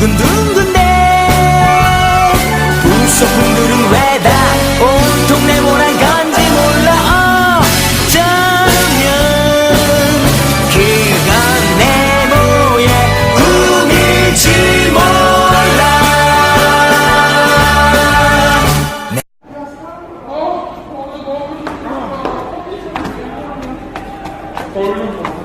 둥근데? 부속품들은 왜 다 온통 네모난 건지 몰라. 어쩌면 그건 네모의 꿈일지 몰라. 얼른